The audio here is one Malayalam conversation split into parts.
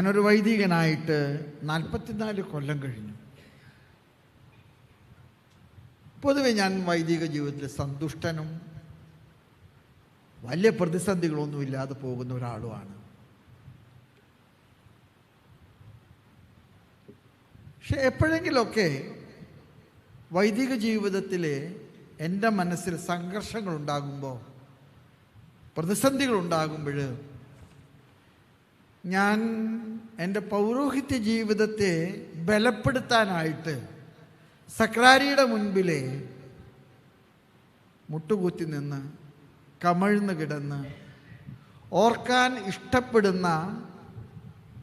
ഞാനൊരു വൈദികനായിട്ട് നാൽപ്പത്തിനാല് കൊല്ലം കഴിഞ്ഞു. പൊതുവെ ഞാൻ വൈദിക ജീവിതത്തിൽ സന്തുഷ്ടനും വലിയ പ്രതിസന്ധികളൊന്നും ഇല്ലാതെ പോകുന്ന ഒരാളുമാണ്. പക്ഷെ എപ്പോഴെങ്കിലൊക്കെ വൈദിക ജീവിതത്തിലെ എന്റെ മനസ്സിൽ പ്രതിസന്ധികൾ ഉണ്ടാകുമ്പോൾ ഞാൻ എന്റെ പൗരോഹിത്യ ജീവിതത്തെ ബലപ്പെടുത്താനായിട്ട് സക്രാരിയുടെ മുൻപിലെ മുട്ടുകൂത്തി നിന്ന് കമഴ്ന്ന് കിടന്ന് ഓർക്കാൻ ഇഷ്ടപ്പെടുന്ന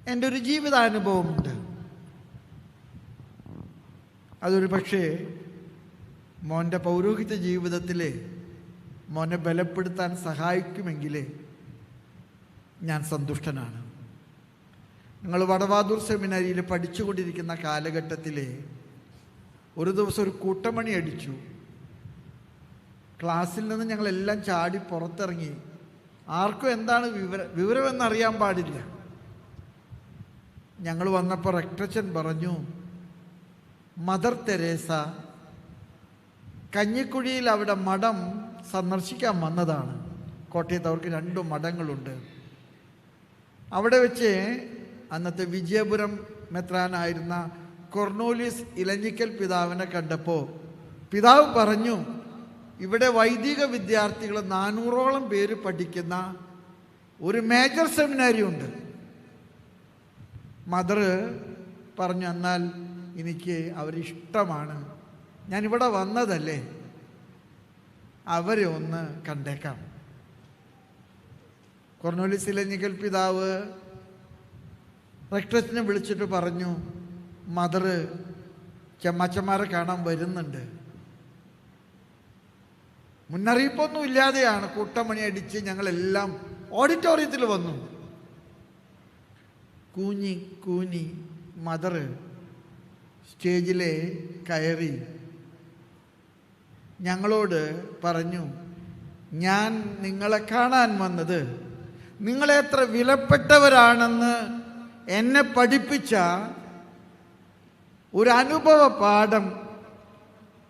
എന്റെ ഒരു ജീവിതാനുഭവമുണ്ട്. അതൊരു പക്ഷേ മോന്റെ പൗരോഹിത്യ ജീവിതത്തിൽ മോനെ ബലപ്പെടുത്താൻ സഹായിക്കുമെങ്കിലേ ഞാൻ സന്തുഷ്ടനാണ്. ഞങ്ങൾ വടവാതൂർ സെമിനാരിയിൽ പഠിച്ചുകൊണ്ടിരിക്കുന്ന കാലഘട്ടത്തിൽ ഒരു ദിവസം ഒരു കൂട്ടമണി അടിച്ചു. ക്ലാസ്സിൽ നിന്ന് ഞങ്ങളെല്ലാം ചാടി പുറത്തിറങ്ങി. ആർക്കും എന്താണ് വിവരം വിവരമെന്നറിയാൻ പാടില്ല. ഞങ്ങൾ വന്നപ്പോൾ റെക്ടച്ചൻ പറഞ്ഞു മദർ തെരേസ കഞ്ഞിക്കുഴിയിൽ അവിടെ മഠം സന്ദർശിക്കാൻ വന്നതാണ്. കോട്ടയത്ത് അവർക്ക് രണ്ട് മഠങ്ങളുണ്ട്. അവിടെ വെച്ച് അന്നത്തെ വിജയപുരം മെത്രാനായിരുന്ന കൊർണോലിയസ് ഇലഞ്ഞിക്കൽ പിതാവിനെ കണ്ടപ്പോൾ പിതാവ് പറഞ്ഞു ഇവിടെ വൈദിക വിദ്യാർത്ഥികൾ നാനൂറോളം പേര് പഠിക്കുന്ന ഒരു മേജർ സെമിനാരി ഉണ്ട്. മദർ പറഞ്ഞു എന്നാൽ എനിക്ക് അവരിഷ്ടമാണ്. ഞാനിവിടെ വന്നതല്ലേ. അവരെ ഒന്ന് കണ്ടേക്കാം. കൊർണോലിസ് ഇലഞ്ഞിക്കൽ പിതാവ് റെക്ടസിനെ വിളിച്ചിട്ട് പറഞ്ഞു മദറ് ചമ്മച്ചന്മാരെ കാണാൻ വരുന്നുണ്ട്. മുന്നറിയിപ്പൊന്നും ഇല്ലാതെയാണ് കൂട്ടമണി അടിച്ച് ഞങ്ങളെല്ലാം ഓഡിറ്റോറിയത്തിൽ വന്നു. കൂഞ്ഞി കൂഞ്ഞി മദറ് സ്റ്റേജിലെ കയറി. ഞങ്ങളോട് പറഞ്ഞു ഞാൻ നിങ്ങളെ കാണാൻ വന്നത് നിങ്ങളെത്ര വിലപ്പെട്ടവരാണെന്ന് എന്നെ പഠിപ്പിച്ച ഒരു അനുഭവ പാഠം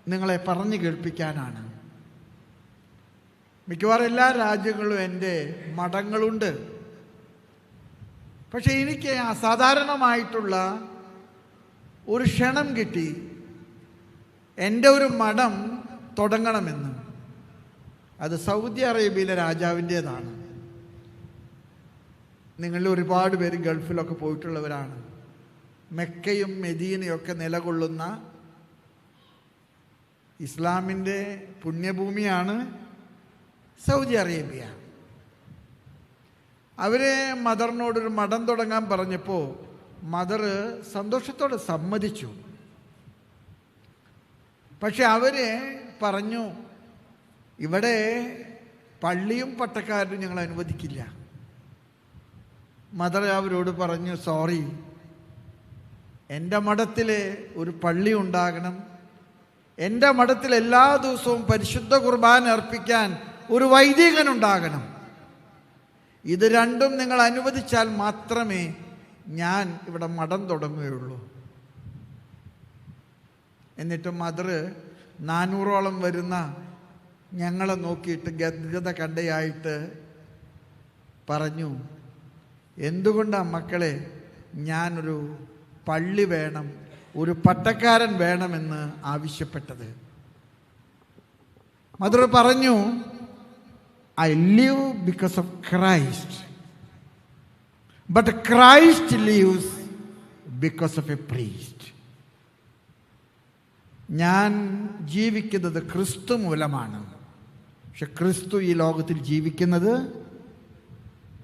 നിങ്ങളെ പറഞ്ഞു കേൾപ്പിക്കാനാണ്. മിക്കവാറും എല്ലാ രാജ്യങ്ങളും എന്റെ മഠങ്ങളുണ്ട്. പക്ഷെ എനിക്ക് അസാധാരണമായിട്ടുള്ള ഒരു ക്ഷണം കിട്ടി. എന്റെ ഒരു മഠം തുടങ്ങണമെന്ന്. അത് സൗദി അറേബ്യയിലെ രാജാവിന്റേതാണ്. നിങ്ങളിൽ ഒരുപാട് പേര് ഗൾഫിലൊക്കെ പോയിട്ടുള്ളവരാണ്. മെക്കയും മെദീനയൊക്കെ നിലകൊള്ളുന്ന ഇസ്ലാമിന്റെ പുണ്യഭൂമിയാണ് സൗദി അറേബ്യ. അവരെ മദറിനോടൊരു മഠം തുടങ്ങാൻ പറഞ്ഞപ്പോൾ മദർ സന്തോഷത്തോടെ സമ്മതിച്ചു. പക്ഷെ അവരെ പറഞ്ഞു ഇവിടെ പള്ളിയും പട്ടക്കാരും ഞങ്ങൾ അനുവദിക്കില്ല. മദർ അവരോട് പറഞ്ഞു സോറി എന്റെ മഠത്തിൽ ഒരു പള്ളി ഉണ്ടാകണം. എന്റെ മഠത്തിൽ എല്ലാ ദിവസവും പരിശുദ്ധ കുർബാന അർപ്പിക്കാൻ ഒരു വൈദികൻ ഉണ്ടാകണം. ഇത് രണ്ടും നിങ്ങൾ അനുവദിച്ചാൽ മാത്രമേ ഞാൻ ഇവിടെ മഠം തുടങ്ങുകയുള്ളൂ. എന്നിട്ട് മദർ നാനൂറോളം വരുന്ന ഞങ്ങളെ നോക്കിയിട്ട് ഗദ്ഗത കണ്ടയായിട്ട് പറഞ്ഞു എന്തുകൊണ്ടാണ് മക്കളെ ഞാനൊരു പള്ളി വേണം ഒരു പട്ടക്കാരൻ വേണമെന്ന് ആവശ്യപ്പെട്ടത്? മദർ പറഞ്ഞു I live because of Christ but Christ lives because of a priest ഞാൻ ജീവിക്കുന്നത് ക്രിസ്തു മൂലമാണ്. പക്ഷെ ക്രിസ്തു ഈ ലോകത്തിൽ ജീവിക്കുന്നത്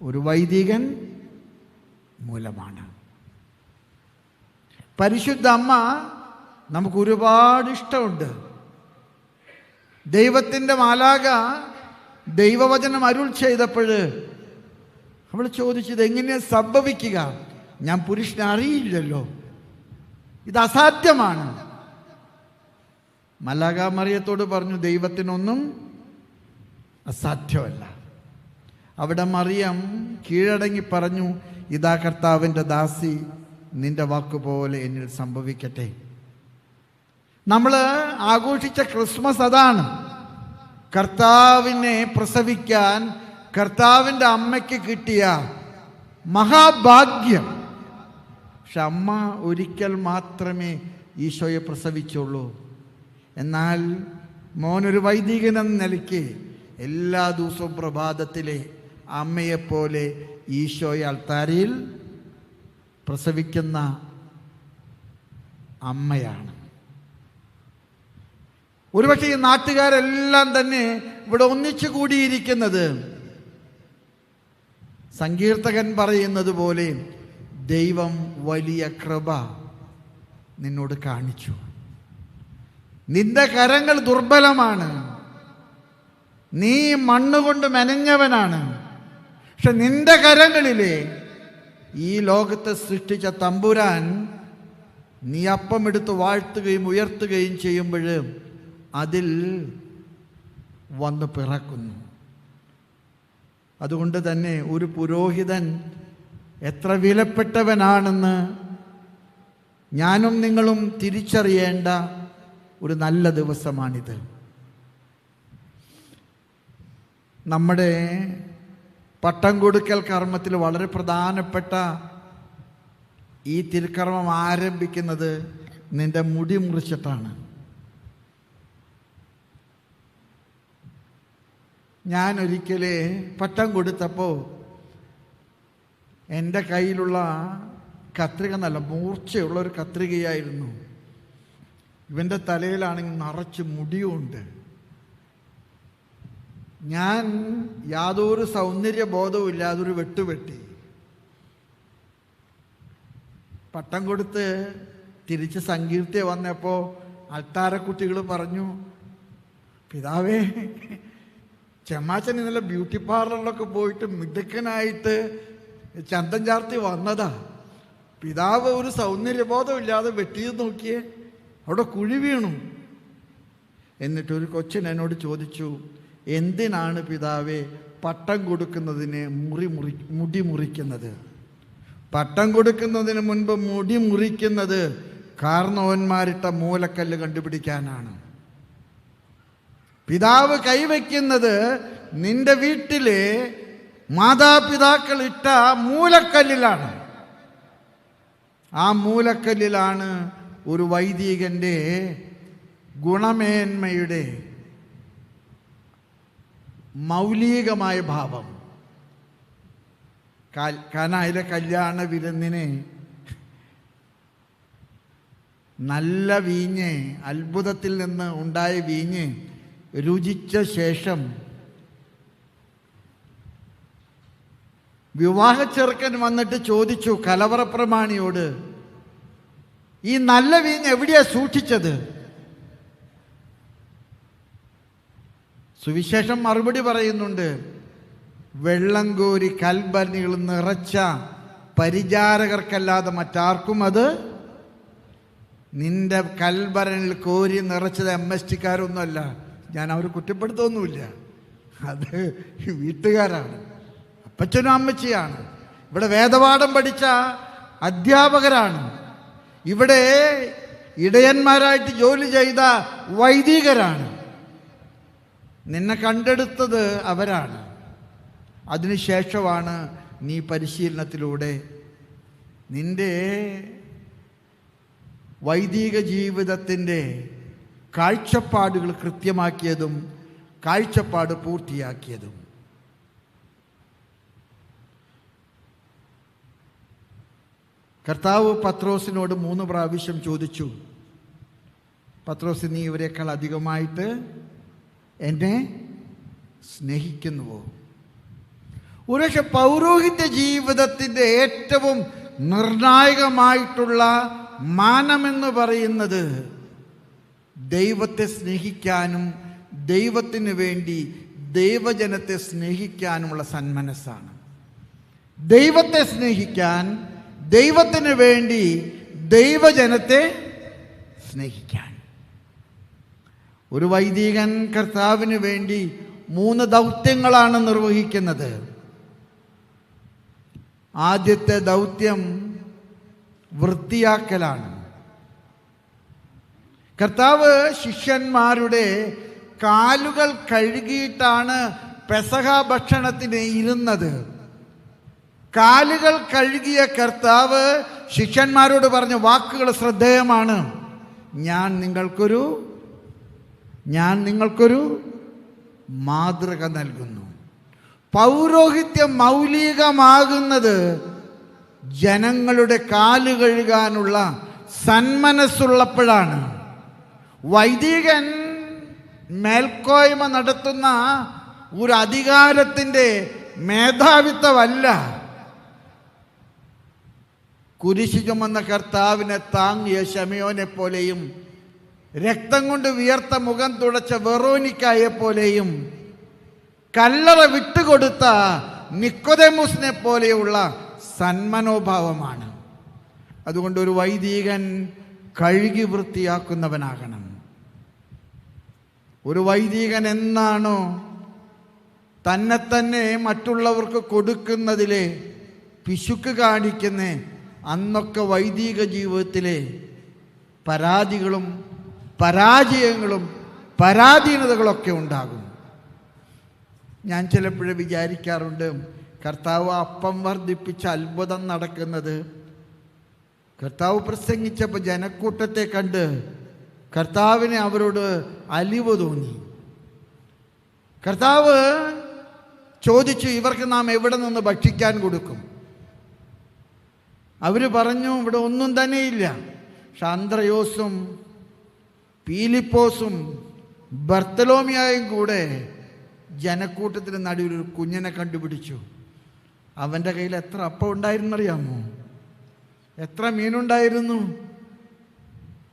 ഒരു വൈദികൻ മൂലമാണ്. പരിശുദ്ധ അമ്മ നമുക്ക് ഒരുപാട് ഇഷ്ടമുണ്ട്. ദൈവത്തിന്റെ മാലാക ദൈവവചനം അരുൾ ചെയ്തപ്പോൾ അവൾ ചോദിച്ചത് എങ്ങനെ സംഭവിക്കുക? ഞാൻ പുരുഷനെ അറിയില്ലല്ലോ. ഇത് അസാധ്യമാണ്. മലാകാമറിയത്തോട് പറഞ്ഞു ദൈവത്തിനൊന്നും അസാധ്യമല്ല. അവിടെ മറിയം കീഴടങ്ങി പറഞ്ഞു ഇതാ കർത്താവിന്റെ ദാസി നിന്റെ വാക്കുപോലെ എന്നിൽ സംഭവിക്കട്ടെ. നമ്മൾ ആഘോഷിച്ച ക്രിസ്മസ് അതാണ്. കർത്താവിനെ പ്രസവിക്കാൻ കർത്താവിന്റെ അമ്മയ്ക്ക് കിട്ടിയ മഹാഭാഗ്യം. പക്ഷെ അമ്മ ഒരിക്കൽ മാത്രമേ ഈശോയെ പ്രസവിച്ചുള്ളൂ. എന്നാൽ മോനൊരു വൈദികൻ എന്ന നിലയ്ക്ക് എല്ലാ ദിവസവും പ്രഭാതത്തിലെ അമ്മയെപ്പോലെ ഈശോയെ അൾത്താരയിൽ പ്രസവിക്കുന്ന അമ്മയാണ്. ഒരുപക്ഷെ ഈ നാട്ടുകാരെല്ലാം തന്നെ ഇവിടെ ഒന്നിച്ചു കൂടിയിരിക്കുന്നത് സങ്കീർത്തകൻ പറയുന്നത് പോലെ ദൈവം വലിയ കൃപ നിന്നോട് കാണിച്ചു. നിന്റെ കരങ്ങൾ ദുർബലമാണ്. നീ മണ്ണുകൊണ്ട് മെനഞ്ഞവനാണ്. പക്ഷെ നിന്റെ കരങ്ങളിലെ ഈ ലോകത്തെ സൃഷ്ടിച്ച തമ്പുരാൻ നീ അപ്പം എടുത്ത് വാഴ്ത്തുകയും ഉയർത്തുകയും ചെയ്യുമ്പോൾ അതിൽ വന്ന് പിറക്കുന്നു. അതുകൊണ്ട് തന്നെ ഒരു പുരോഹിതൻ എത്ര വിലപ്പെട്ടവനാണെന്ന് ഞാനും നിങ്ങളും തിരിച്ചറിയേണ്ട ഒരു നല്ല ദിവസമാണിത്. നമ്മുടെ പട്ടം കൊടുക്കൽ കർമ്മത്തിൽ വളരെ പ്രധാനപ്പെട്ട ഈ തിരുക്കർമ്മം ആരംഭിക്കുന്നത് നിന്റെ മുടി മുറിച്ചിട്ടാണ്. ഞാൻ ഒരിക്കലേ പട്ടം കൊടുത്തപ്പോൾ എന്റെ കയ്യിലുള്ള കത്രിക നല്ല മൂർച്ചയുള്ള ഒരു കത്രികയായിരുന്നു. ഇവന്റെ തലയിലാണെങ്കിൽ നിറച്ച് മുടിയുണ്ട്. ഞാൻ യാതൊരു സൗന്ദര്യ ബോധവും ഇല്ലാതെ വെട്ടുവെട്ടി. പട്ടം കൊടുത്ത് തിരിച്ച് സങ്കീർത്തി വന്നപ്പോൾ അൾത്താരക്കുട്ടികൾ പറഞ്ഞു പിതാവേ ചെമ്മാച്ചൻ ഇന്നലെ ബ്യൂട്ടി പാർലറിലൊക്കെ പോയിട്ട് മിടുക്കനായിട്ട് ചന്തം ചാർത്തി വന്നതാ. പിതാവ് ഒരു സൗന്ദര്യബോധമില്ലാതെ വെട്ടിയത് നോക്കിയേ അവിടെ കുഴി വീണു. എന്നിട്ട് ഒരു കൊച്ചൻ എന്നോട് ചോദിച്ചു എന്തിനാണ് പിതാവേ പട്ടം കൊടുക്കുന്നതിന് മുറി മുറി മുടി മുറിക്കുന്നത്? പട്ടം കൊടുക്കുന്നതിന് മുൻപ് മുടി മുറിക്കുന്നത് കാർണവന്മാരിട്ട മൂലക്കല്ല് കണ്ടുപിടിക്കാനാണ്. പിതാവ് കൈവയ്ക്കുന്നത് നിന്റെ വീട്ടിലെ മാതാപിതാക്കൾ ഇട്ട മൂലക്കല്ലിലാണ്. ആ മൂലക്കല്ലിലാണ് ഒരു വൈദികന്റെ ഗുണമേന്മയുടെ മൗലികമായ ഭാവം. കാനായിലെ കല്യാണ വിരുന്നിന് നല്ല വീഞ്ഞ് അത്ഭുതത്തിൽ നിന്ന് ഉണ്ടായ വീഞ്ഞ് രുചിച്ച ശേഷം വിവാഹ ചെറുക്കൻ വന്നിട്ട് ചോദിച്ചു കലവറ പ്രമാണിയോട് ഈ നല്ല വീഞ്ഞ് എവിടെയാ സൂക്ഷിച്ചത്? സുവിശേഷം മറുപടി പറയുന്നുണ്ട്. വെള്ളം കോരി കൽബനികൾ നിറച്ച പരിചാരകർക്കല്ലാതെ മറ്റാർക്കും അത് നിന്റെ കൽബരനിൽ കോരി നിറച്ചത് എം എസ് ടിക്കാരൊന്നുമല്ല. ഞാൻ അവർ കുറ്റപ്പെടുത്തൊന്നുമില്ല. അത് വീട്ടുകാരാണ്. അപ്പച്ചനും അമ്മച്ചിയാണ്. ഇവിടെ വേദപാഠം പഠിച്ച അധ്യാപകരാണ്. ഇവിടെ ഇടയന്മാരായിട്ട് ജോലി ചെയ്ത വൈദികരാണ്. നിന്നെ കണ്ടെടുത്തത് അവരാണ്. അതിനുശേഷമാണ് നീ പരിശീലനത്തിലൂടെ നിന്റെ വൈദിക ജീവിതത്തിന്റെ കാഴ്ചപ്പാടുകൾ കൃത്യമാക്കിയതും കാഴ്ചപ്പാട് പൂർത്തിയാക്കിയതും. കർത്താവ് പത്രോസിനോട് മൂന്ന് പ്രാവശ്യം ചോദിച്ചു പത്രോസ് നീ ഇവരെക്കാൾ അധികമായിട്ട് എന്നെ സ്നേഹിക്കുന്നുവോ? ഒരുപക്ഷെ പൗരോഹിത്യ ജീവിതത്തിന്റെ ഏറ്റവും നിർണായകമായിട്ടുള്ള മാനമെന്ന് പറയുന്നത് ദൈവത്തെ സ്നേഹിക്കാനും ദൈവത്തിന് വേണ്ടി ദൈവജനത്തെ സ്നേഹിക്കാനുമുള്ള സന്മനസ്സാണ്. ദൈവത്തെ സ്നേഹിക്കാൻ ദൈവത്തിന് വേണ്ടി ദൈവജനത്തെ സ്നേഹിക്കാൻ. ഒരു വൈദികൻ കർത്താവിന് വേണ്ടി മൂന്ന് ദൗത്യങ്ങളാണ് നിർവഹിക്കുന്നത്. ആദ്യത്തെ ദൗത്യം വൃത്തിയാക്കലാണ്. കർത്താവ് ശിഷ്യന്മാരുടെ കാലുകൾ കഴുകിയിട്ടാണ് പെസഹ ഭക്ഷണത്തിന് ഇരുന്നത്. കാലുകൾ കഴുകിയ കർത്താവ് ശിഷ്യന്മാരോട് പറഞ്ഞ വാക്കുകൾ ശ്രദ്ധേയമാണ്. ഞാൻ നിങ്ങൾക്കൊരു ഞാൻ നിങ്ങൾക്കൊരു മാതൃക നൽകുന്നു. പൗരോഹിത്യം മൗലികമാകുന്നത് ജനങ്ങളുടെ കാൽ കഴുകാനുള്ള സന്മനസ്സുള്ളപ്പോഴാണ്. വൈദികൻ മേൽക്കോയ്മ നടത്തുന്ന ഒരു അധികാരത്തിന്റെ മേധാവിത്വമല്ല. കുരിശു ചുമന്ന കർത്താവിനെ താങ്ങിയ ശമയോനെ രക്തം കൊണ്ട് വിയർത്ത മുഖം തുടച്ച വെറോനിക്കായെ പോലെയും കല്ലറ വിട്ടുകൊടുത്ത നിക്കോതെമുസിനെ പോലെയുള്ള സന്മനോഭാവമാണ്. അതുകൊണ്ട് ഒരു വൈദികൻ കഴുകി വൃത്തിയാക്കുന്നവനാകണം. ഒരു വൈദികൻ എന്നാണോ തന്നെ തന്നെ മറ്റുള്ളവർക്ക് കൊടുക്കുന്നതിലെ പിശുക്ക് കാണിക്കുന്ന അന്നൊക്കെ വൈദിക ജീവിതത്തിലെ പരാതികളും പരാജയങ്ങളും പരാധീനതകളൊക്കെ ഉണ്ടാകും. ഞാൻ ചിലപ്പോഴും വിചാരിക്കാറുണ്ട് കർത്താവ് അപ്പം വർദ്ധിപ്പിച്ച അത്ഭുതം നടക്കുന്നത്. കർത്താവ് പ്രസംഗിച്ചപ്പോൾ ജനക്കൂട്ടത്തെ കണ്ട് കർത്താവിനെ അവരോട് അലിവ് തോന്നി. കർത്താവ് ചോദിച്ചു ഇവർക്ക് നാം എവിടെ നിന്ന് ഭക്ഷിക്കാൻ കൊടുക്കും? അവർ പറഞ്ഞു ഇവിടെ ഒന്നും തന്നെയില്ല പക്ഷെ അന്ത്രയോസും പീലിപ്പോസും ബർത്തലോമിയായും കൂടെ ജനക്കൂട്ടത്തിന് നടുവിൽ ഒരു കുഞ്ഞിനെ കണ്ടുപിടിച്ചു. അവന്റെ കയ്യിൽ എത്ര അപ്പം ഉണ്ടായിരുന്നറിയാമോ? എത്ര മീനുണ്ടായിരുന്നു?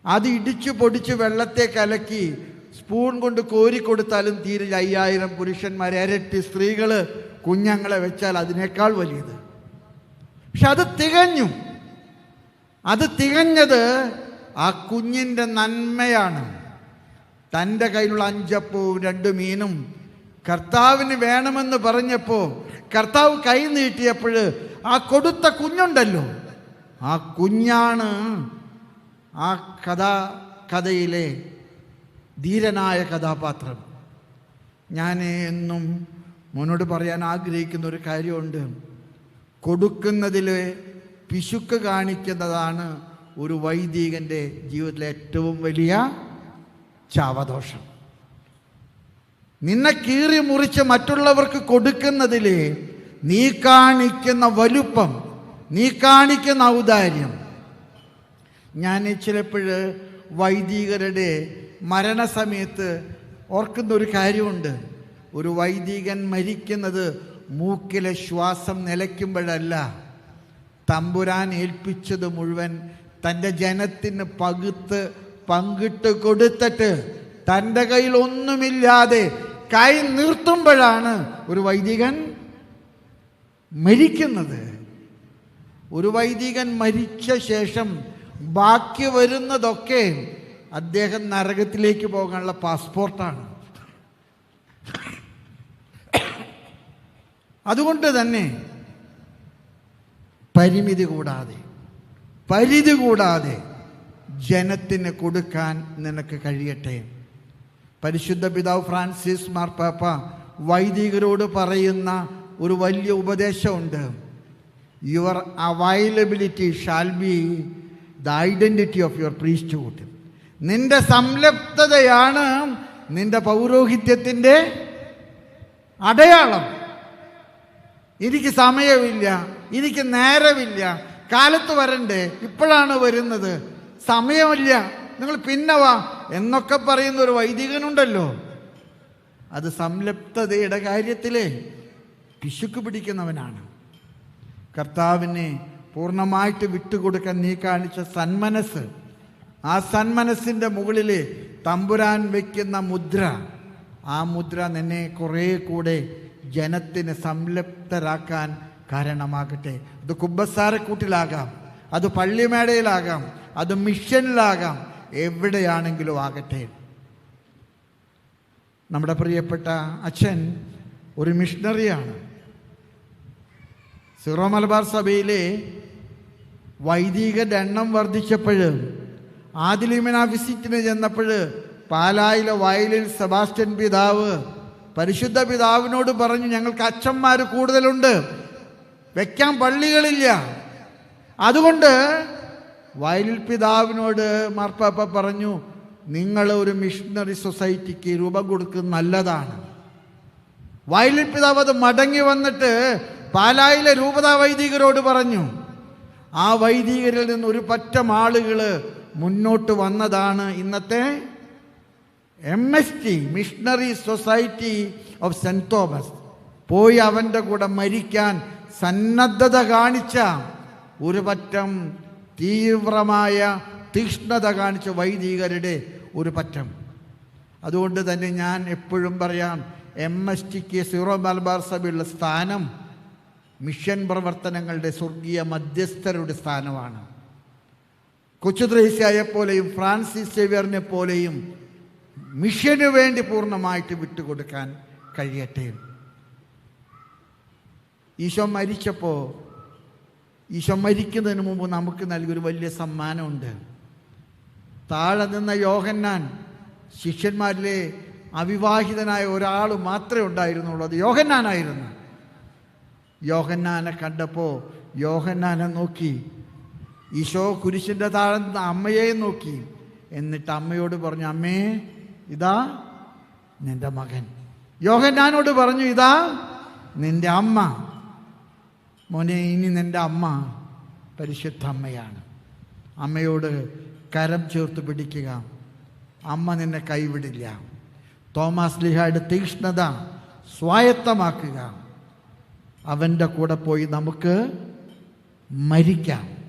അത് ഇടിച്ചു പൊടിച്ച് വെള്ളത്തെ കലക്കി സ്പൂൺ കൊണ്ട് കോരി കൊടുത്താലും തീരില്ല. അയ്യായിരം പുരുഷന്മാരെ ഇരട്ടി സ്ത്രീകൾ കുഞ്ഞുങ്ങളെ വെച്ചാൽ അതിനേക്കാൾ വലിയത്. പക്ഷെ അത് തികഞ്ഞു. അത് തികഞ്ഞത് ആ കുഞ്ഞിന്റെ നന്മയാണ്. തന്റെ കയ്യിലുള്ള അഞ്ചപ്പവും രണ്ട് മീനും കർത്താവിന് വേണമെന്ന് പറഞ്ഞപ്പോൾ കർത്താവ് കൈ നീട്ടിയപ്പോൾ ആ കൊടുത്ത കുഞ്ഞുണ്ടല്ലോ. ആ കുഞ്ഞാണ് ആ കഥ കഥയിലെ ധീരനായ കഥാപാത്രം. ഞാൻ എന്നും മോനോട് പറയാൻ ആഗ്രഹിക്കുന്ന ഒരു കാര്യമുണ്ട്. കൊടുക്കുന്നതിൽ പിശുക്ക് കാണിക്കുന്നതാണ് ഒരു വൈദികന്റെ ജീവിതത്തിലെ ഏറ്റവും വലിയ ചാവദോഷം. നിന്നെ കീറി മുറിച്ച് മറ്റുള്ളവർക്ക് കൊടുക്കുന്നതിൽ നീ കാണിക്കുന്ന വലുപ്പം നീ കാണിക്കുന്ന ഔദാര്യം. ഞാൻ ചിലപ്പോഴ് വൈദികരുടെ മരണസമയത്ത് ഓർക്കുന്ന ഒരു കാര്യമുണ്ട്. ഒരു വൈദികൻ മരിക്കുന്നത് മൂക്കിലെ ശ്വാസം നിലയ്ക്കുമ്പോഴല്ല തമ്പുരാൻ ഏൽപ്പിച്ചത് മുഴുവൻ തന്റെ ജനത്തിന് പകുത്ത് പങ്കിട്ട് കൊടുത്തിട്ട് തന്റെ കയ്യിൽ ഒന്നുമില്ലാതെ കൈ നിർത്തുമ്പോഴാണ് ഒരു വൈദികൻ മരിക്കുന്നത്. ഒരു വൈദികൻ മരിച്ച ശേഷം ബാക്കി വരുന്നതൊക്കെ അദ്ദേഹം നരകത്തിലേക്ക് പോകാനുള്ള പാസ്പോർട്ടാണ്. അതുകൊണ്ട് തന്നെ പരിമിതി കൂടാതെ പരിധി കൂടാതെ ജനത്തിന് കൊടുക്കാൻ നിനക്ക് കഴിയട്ടെ. പരിശുദ്ധ പിതാവ് ഫ്രാൻസിസ് മാർപ്പാപ്പ വൈദികരോട് പറയുന്ന ഒരു വലിയ ഉപദേശമുണ്ട്. Your availability shall be the identity of your priesthood നിന്റെ സംലപ്തതയാണ് നിന്റെ പൗരോഹിത്യത്തിന്റെ അടയാളം. എനിക്ക് സമയമില്ല എനിക്ക് നേരമില്ല കാലത്ത് വരണ്ടേ. ഇപ്പോഴാണ് വരുന്നത്. സമയമില്ല. നിങ്ങൾ പിന്നെ വാ. എന്നൊക്കെ പറയുന്ന ഒരു വൈദികനുണ്ടല്ലോ. അത് സംലപ്തതയുടെ കാര്യത്തിലെ പിശുക്ക് പിടിക്കുന്നവനാണ്. കർത്താവിനെ പൂർണമായിട്ട് വിട്ടുകൊടുക്കാൻ നീ കാണിച്ച സന്മനസ് ആ സന്മനസ്സിന്റെ മുകളിൽ തമ്പുരാൻ വയ്ക്കുന്ന മുദ്ര. ആ മുദ്ര നിന്നെ കുറേ കൂടെ ജനത്തിന് സംലപ്തരാക്കാൻ കാരണമാകട്ടെ. അത് കുബ്ബസാരക്കൂട്ടിലാകാം അത് പള്ളിമേടയിലാകാം അത് മിഷനിലാകാം എവിടെയാണെങ്കിലും ആകട്ടെ. നമ്മുടെ പ്രിയപ്പെട്ട അച്ഛൻ ഒരു മിഷണറിയാണ്. സിറോ മലബാർ സഭയിലെ വൈദികരുടെ എണ്ണം വർദ്ധിച്ചപ്പോൾ ആദിലിമിന വിസിറ്റിന് ചെന്നപ്പോൾ പാലായിലെ വയലിൽ സെബാസ്റ്റ്യൻ പിതാവ് പരിശുദ്ധ പിതാവിനോട് പറഞ്ഞു ഞങ്ങൾക്ക് അച്ഛന്മാർ കൂടുതലുണ്ട്. വെക്കാൻ പള്ളികളില്ല. അതുകൊണ്ട് വയലിൽ പിതാവിനോട് മാർപ്പാപ്പ പറഞ്ഞു നിങ്ങൾ ഒരു മിഷണറി സൊസൈറ്റിക്ക് രൂപം കൊടുക്കുന്നത് നല്ലതാണ്. വയലിൽ പിതാവ് അത് മടങ്ങി വന്നിട്ട് പാലായിലെ രൂപതാ വൈദികരോട് പറഞ്ഞു ആ വൈദികരിൽ നിന്ന് ഒരു പറ്റം ആളുകൾ മുന്നോട്ട് വന്നതാണ് ഇന്നത്തെ M S T missionary society of Saint Thomas പോയി അവന്റെ കൂടെ മരിക്കാൻ സന്നദ്ധത കാണിച്ച ഒരു പറ്റം തീവ്രമായ തീക്ഷ്ണത കാണിച്ച വൈദികരുടെ ഒരു പറ്റം അതുകൊണ്ട് തന്നെ ഞാൻ എപ്പോഴും പറയാം എം എസ് ടിക്ക് സീറോ മലബാർ സഭയുള്ള സ്ഥാനം മിഷൻ പ്രവർത്തനങ്ങളുടെ സ്വർഗീയ മധ്യസ്ഥരുടെ സ്ഥാനമാണ്. കൊച്ചുദ്രേസ്യായെ പോലെയും ഫ്രാൻസിസ് സേവിയറിനെ പോലെയും മിഷന് വേണ്ടി പൂർണമായിട്ട് വിട്ടുകൊടുക്കാൻ കഴിയട്ടെ. ഈശോ മരിച്ചപ്പോൾ ഈശോ മരിക്കുന്നതിന് മുമ്പ് നമുക്ക് നൽകിയൊരു വലിയ സമ്മാനമുണ്ട്. താഴെ നിന്ന യോഹന്നാൻ ശിഷ്യന്മാരിലെ അവിവാഹിതനായ ഒരാൾ മാത്രമേ ഉണ്ടായിരുന്നുള്ളൂ. അത് യോഹന്നാനായിരുന്നു. യോഹന്നാനെ കണ്ടപ്പോൾ യോഹന്നാനെ നോക്കി ഈശോ കുരിശിന്റെ താഴെ നിന്ന് അമ്മയെ നോക്കി. എന്നിട്ട് അമ്മയോട് പറഞ്ഞു അമ്മേ ഇതാ നിന്റെ മകൻ. യോഹന്നാനോട് പറഞ്ഞു ഇതാ നിന്റെ അമ്മ. മോനെ ഇനി നിന്റെ അമ്മ പരിശുദ്ധ അമ്മയാണ്. അമ്മയോട് കരം ചേർത്ത് പിടിക്കുക. അമ്മ നിന്നെ കൈവിടില്ല. തോമസ് ലിഹായുടെ തീക്ഷ്ണത സ്വായത്തമാക്കുക. അവന്റെ കൂടെ പോയി നമുക്ക് മരിക്കാം.